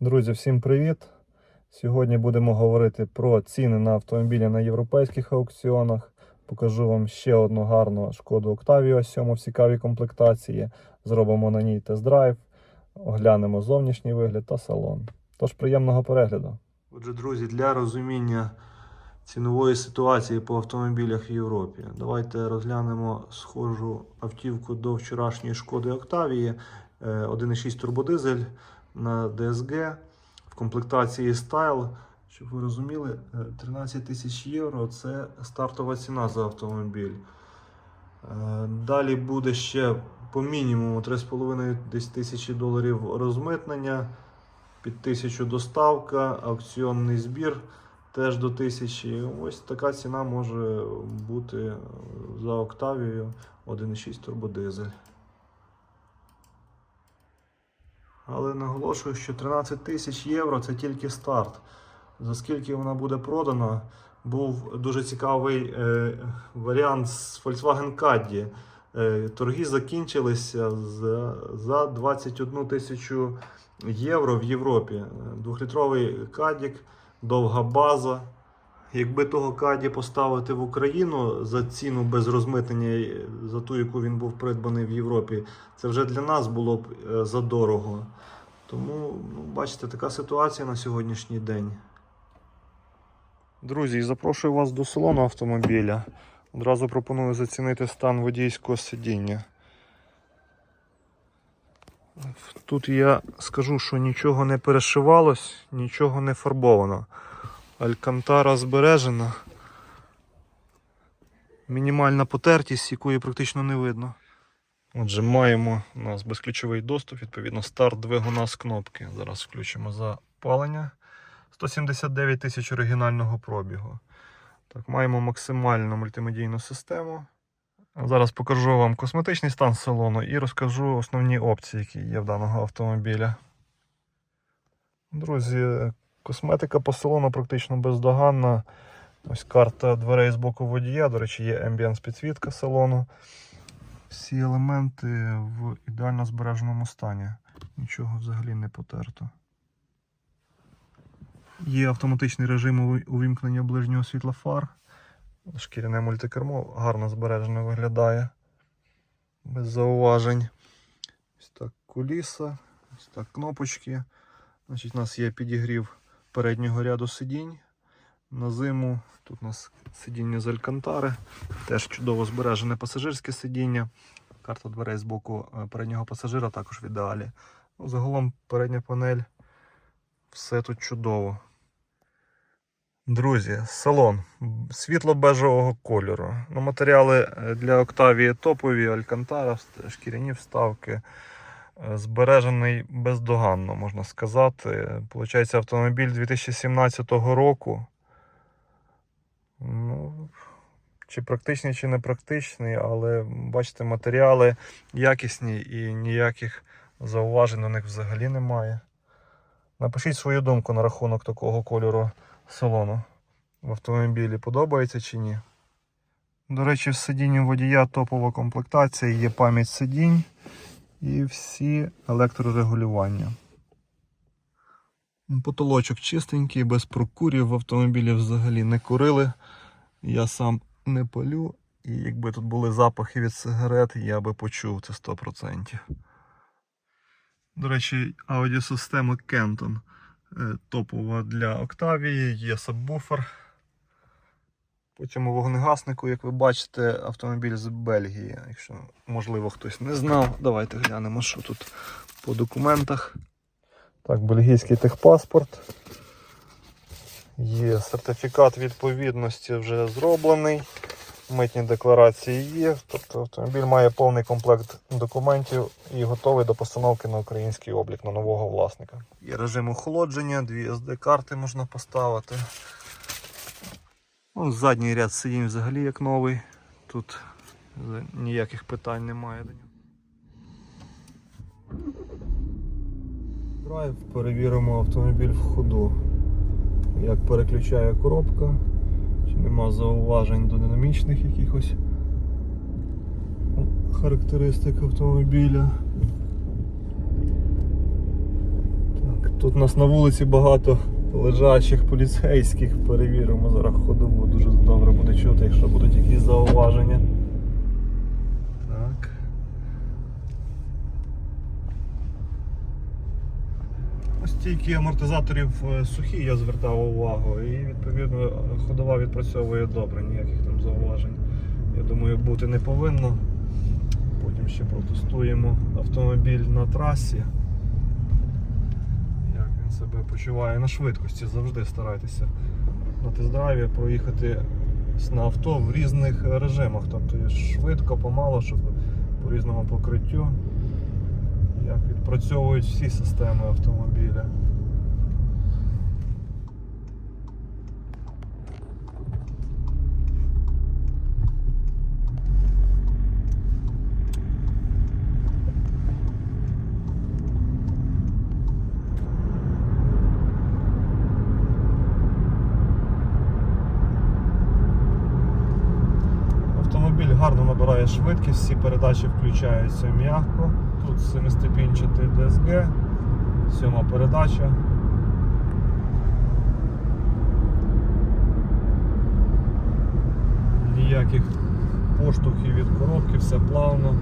Друзі, всім привіт! Сьогодні будемо говорити про ціни на автомобілі на європейських аукціонах. Покажу вам ще одну гарну шкоду Octavia 7 в цікавій комплектації. Зробимо на ній тест-драйв, оглянемо зовнішній вигляд та салон. Тож приємного перегляду. Отже, друзі, для розуміння цінової ситуації по автомобілях в Європі, давайте розглянемо схожу автівку до вчорашньої шкоди Octavia. Е, 1,6 турбодизель на DSG в комплектації Style. Щоб ви розуміли, е, 13 тисяч євро це стартова ціна за автомобіль. Е, Далі буде ще по мінімуму 3,5 тисячі доларів розмитнення, під тисячу доставка, аукціонний збір теж до тисячі. Ось така ціна може бути за Октавією 1,6 турбодизель. Але наголошую, що 13 тисяч євро це тільки старт. За скільки вона буде продана, був дуже цікавий е, варіант з Volkswagen Caddy. Е, торги закінчилися за, за 21 тисячу євро в Європі. Е, Двохлітровий кадік, довга база. Якби того каді поставити в Україну за ціну без розмитнення, за ту, яку він був придбаний в Європі, це вже для нас було б е, задорого. Тому, ну, бачите, така ситуація на сьогоднішній день. Друзі, запрошую вас до салону автомобіля. Одразу пропоную зацінити стан водійського сидіння. Тут я скажу, що нічого не перешивалось, нічого не фарбовано. Алькантара збережена. Мінімальна потертість, якої практично не видно. Отже, маємо у нас безключовий доступ, відповідно, старт двигуна з кнопки. Зараз включимо запалення. 179 тисяч оригінального пробігу. Так, маємо максимальну мультимедійну систему. Зараз покажу вам косметичний стан салону і розкажу основні опції, які є в даного автомобіля. Друзі, косметика по салону практично бездоганна. Ось карта дверей з боку водія. До речі, є ambient підсвітка салону. Всі елементи в ідеально збереженому стані. Нічого взагалі не потерто. Є автоматичний режим увімкнення ближнього світла фар. Шкіряне мультикермо гарно збережено виглядає. Без зауважень. Ось так куліса, ось так кнопочки. Значить, у нас є підігрів переднього ряду сидінь. На зиму тут у нас сидіння з алькантари. Теж чудово збережене пасажирське сидіння. Карта дверей з боку е, переднього пасажира також в ідеалі. Ну, загалом передня панель. Все тут чудово. Друзі, салон світло-бежевого кольору. Ну, матеріали е, для Октавії топові, алькантара, шкіряні вставки. Е, Збережений бездоганно, можна сказати. Получається, автомобіль 2017 року. Ну, чи практичний, чи не практичний, але бачите, матеріали якісні і ніяких зауважень до них взагалі немає. Напишіть свою думку на рахунок такого кольору салону в автомобілі. Подобається чи ні? До речі, в сидінні водія топова комплектація, є пам'ять сидінь і всі електрорегулювання. Потолочок чистенький, без прокурів в автомобілі взагалі не курили. Я сам не палю, і якби тут були запахи від сигарет, я би почув це 100%. До речі, аудіосистема е, топова для Octavia, є сабвуфер. По цьому вогнегаснику, як ви бачите, автомобіль з Бельгії. Якщо можливо хтось не знав, давайте глянемо, що тут по документах. Так, бельгійський техпаспорт. Є сертифікат відповідності вже зроблений. Митні декларації є. Тобто автомобіль має повний комплект документів і готовий до постановки на український облік на нового власника. Є режим охолодження, дві SD-карти можна поставити. Ну, задній ряд сидінь взагалі як новий. Тут ніяких питань немає до нього. Драйв, перевіримо автомобіль в ходу. Як переключає коробка, чи нема зауважень до динамічних якихось характеристик автомобіля. Так, Тут у нас на вулиці багато лежачих поліцейських. Перевіримо зараз ходову. Дуже добре буде чути, якщо будуть якісь зауваження. Так. Ось стійки амортизаторів е, сухі, я звертав увагу, і відповідно ходова відпрацьовує добре, ніяких там зауважень. Я думаю, бути не повинно. Потім ще протестуємо автомобіль на трасі. Себе почуває на швидкості, завжди старайтеся на тест-драйві проїхати на авто в різних режимах. Тобто швидко, помало, щоб по різному покриттю. Як відпрацьовують всі системи автомобіля. Автомобіль гарно набирає швидкість, всі передачі включаються м'яко. Тут семиступінчатий DSG, сьома передача. Ніяких поштовхів від коробки, все плавно.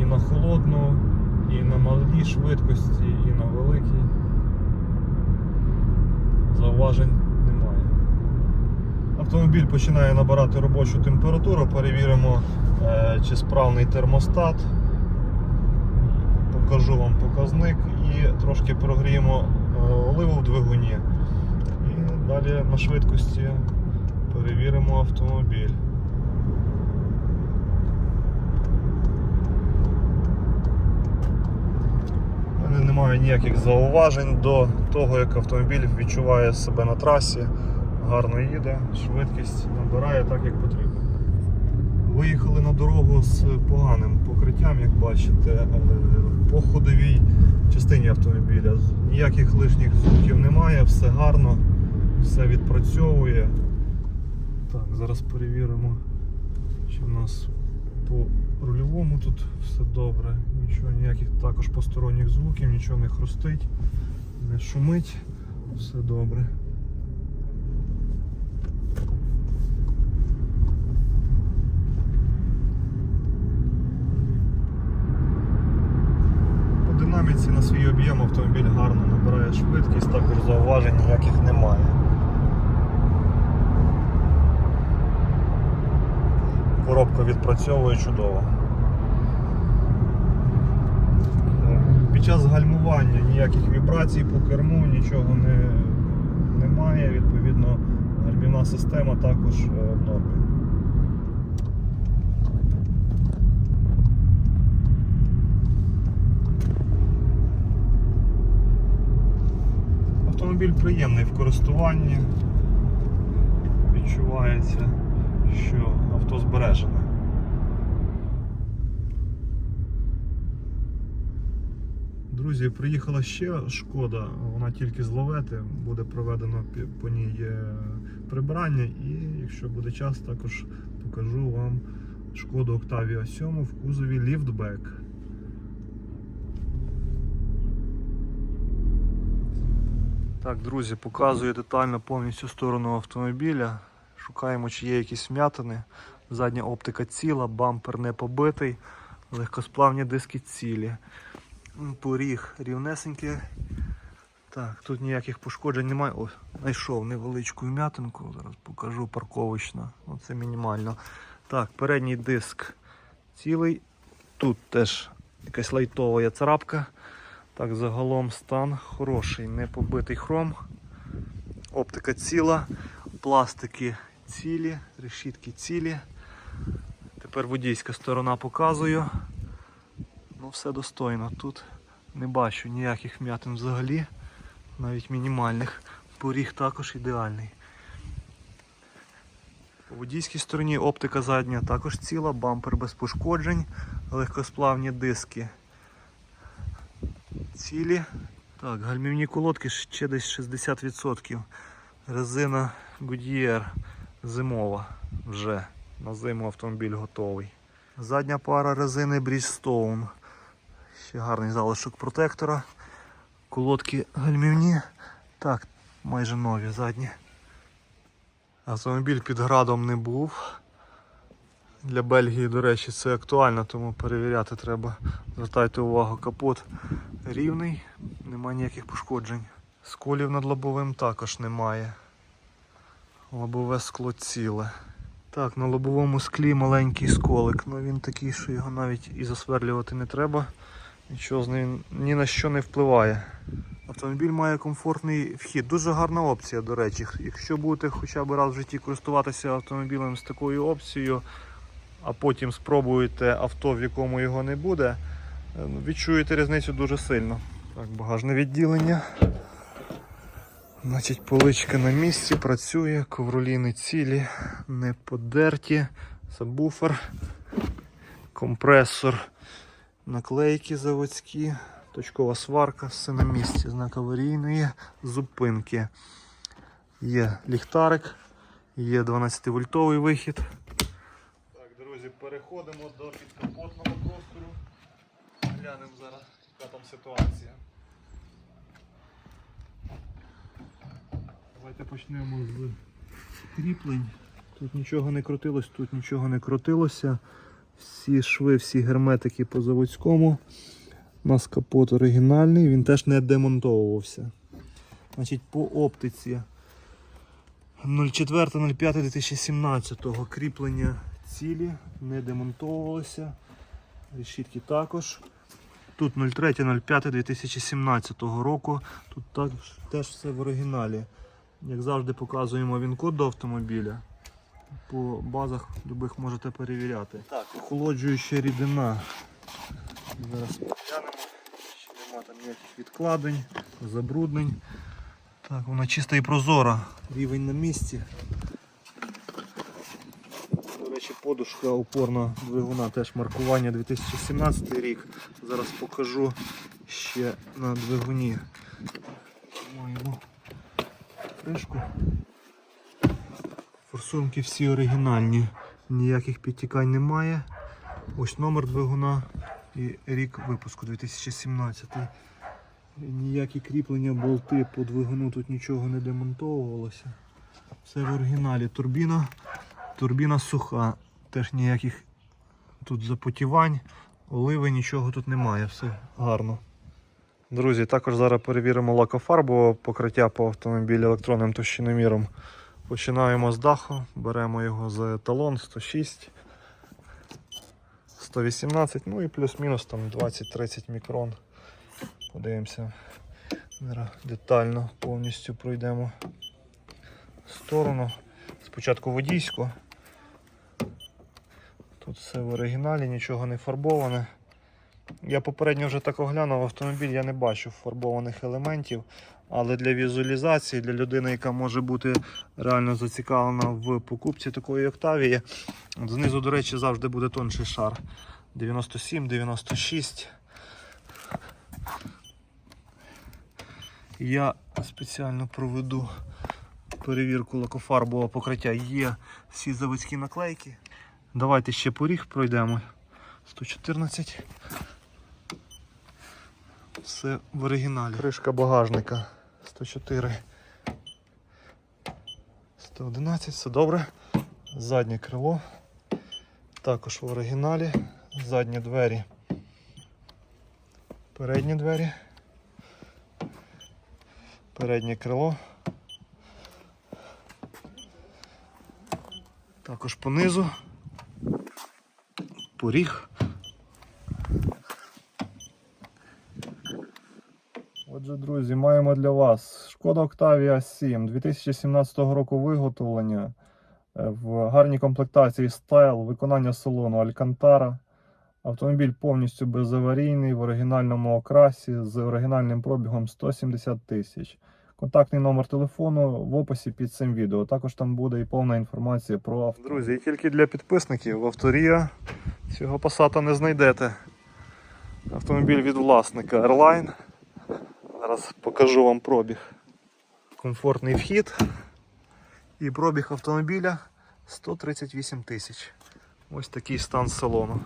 І на холодну, і на малій швидкості, і на великій. Зауважень немає. Автомобіль починає набирати робочу температуру, перевіримо, чи справний термостат. Покажу вам показник і трошки прогріємо е, оливу в двигуні. І далі на швидкості перевіримо автомобіль. Немає ніяких зауважень до того, як автомобіль відчуває себе на трасі гарно їде, швидкість набирає так, як потрібно. Виїхали на дорогу з поганим покриттям, як бачите, е, по ходовій частині автомобіля. Ніяких лишніх звуків немає, все гарно, все відпрацьовує. Так, зараз перевіримо, чи в нас по рульовому тут все добре. Нічого, ніяких також посторонніх звуків, нічого не хрустить, не шумить, все добре. Динаміці на свій об'єм автомобіль гарно набирає швидкість, також зауважень ніяких немає. Коробка відпрацьовує чудово. Е, Під час гальмування ніяких вібрацій по керму, нічого не, немає. Відповідно, гальмівна система також е, в нормі. Автомобіль приємний в користуванні. Відчувається, що авто збережене. Друзі, приїхала ще шкода, вона тільки з Ловети, буде проведено по ній е, прибирання і якщо буде час, також покажу вам шкоду Octavia 7 в кузові ліфтбек. Так, друзі, показую детально повністю сторону автомобіля. Шукаємо, чи є якісь вм'ятини. Задня оптика ціла, бампер не побитий, легкосплавні диски цілі. Поріг рівнесенький. Так, тут ніяких пошкоджень немає. Ось, знайшов невеличку вм'ятинку, зараз покажу парковочно. Оце мінімально. Так, передній диск цілий. Тут теж якась лайтова царапка. Так, загалом стан хороший, не побитий хром. Оптика ціла, пластики цілі, решітки цілі. Тепер водійська сторона показую. Ну, все достойно. Тут не бачу ніяких вм'ятин взагалі, навіть мінімальних. Поріг також ідеальний. По водійській стороні оптика задня також ціла, бампер без пошкоджень, легкосплавні диски цілі. Так, гальмівні колодки ще десь 60%. Резина Goodyear зимова вже. На зиму автомобіль готовий. Задня пара резини Bridgestone. Ще гарний залишок протектора. Колодки гальмівні. Так, майже нові задні. Автомобіль під градом не був. Для Бельгії, до речі, це актуально, тому перевіряти треба. Звертайте увагу, капот рівний, немає ніяких пошкоджень. Сколів над лобовим також немає. Лобове скло ціле. Так, на лобовому склі маленький сколик, але він такий, що його навіть і засверлювати не треба. Нічого з ним ні на що не впливає. Автомобіль має комфортний вхід. Дуже гарна опція, до речі. Якщо будете хоча б раз в житті користуватися автомобілем з такою опцією, а потім спробуєте авто, в якому його не буде, е, відчуєте різницю дуже сильно. Так, багажне відділення. Значить, поличка на місці, працює, ковроліни цілі, не подерті, сабвуфер, компресор, наклейки заводські, точкова сварка, все на місці, знак аварійної зупинки. Є ліхтарик, є 12-вольтовий вихід. Переходимо до підкапотного простору. Глянемо зараз, яка там ситуація. Давайте почнемо з кріплень. Тут нічого не крутилось, тут нічого не крутилося. Всі шви, всі герметики по заводському. У нас капот оригінальний, він теж не демонтовувався. Значить, по оптиці 04.05.2017 кріплення цілі не демонтовувалося. Решітки також. Тут 03.05.2017 року. Тут так, теж все в оригіналі. Як завжди показуємо він код до автомобіля. По базах любих можете перевіряти. Так, охолоджуюча рідина. Зараз поглянемо. Ще нема там ніяких відкладень, забруднень. Так, вона чиста і прозора. Рівень на місці. До речі, подушка опорна двигуна, теж маркування 2017 рік. Зараз покажу ще на двигуні. Маємо кришку. Форсунки всі оригінальні, ніяких підтікань немає. Ось номер двигуна і рік випуску 2017. Ніякі кріплення, болти по двигуну тут нічого не демонтовувалося. Все в оригіналі. Турбіна, турбіна суха, теж ніяких тут запотівань, оливи, нічого тут немає, все гарно. Друзі, також зараз перевіримо лакофарбове покриття по автомобілі електронним товщиноміром. Починаємо з даху, беремо його за еталон 106, 118, ну і плюс-мінус там 20-30 мікрон. Подивимося. Детально повністю пройдемо сторону. Спочатку водійську. Тут все в оригіналі, нічого не фарбоване. Я попередньо вже так оглянув автомобіль, я не бачу фарбованих елементів, але для візуалізації, для людини, яка може бути реально зацікавлена в покупці такої Октавії, знизу, до речі, завжди буде тонший шар. 97, 96. Я спеціально проведу перевірку лакофарбового покриття. Є всі заводські наклейки. Давайте ще поріг пройдемо. 114. Все в оригіналі. Кришка багажника 104. 111, все добре. Заднє крило. Також в оригіналі. Задні двері. Передні двері. Переднє крило. Також понизу. Поріг. Отже, друзі, маємо для вас Шкода Octavia 7 2017 року виготовлення е, в гарній комплектації стайл, виконання салону Алькантара. Автомобіль повністю безаварійний в оригінальному окрасі з оригінальним пробігом 170 тисяч. Контактний номер телефону в описі під цим відео. Також там буде і повна інформація про авто. Друзі, і тільки для підписників в авторія цього пасата не знайдете. Автомобіль від власника Airline. Зараз покажу вам пробіг. Комфортний вхід. І пробіг автомобіля 138 тисяч. Ось такий стан салону.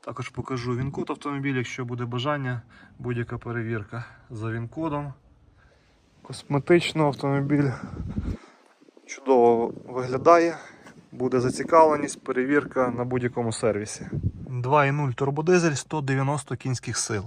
Також покажу він-код автомобіля, якщо буде бажання, будь-яка перевірка за він-кодом. Косметично автомобіль чудово виглядає. Буде зацікавленість, перевірка на будь-якому сервісі. 2.0 турбодизель 190 кінських сил.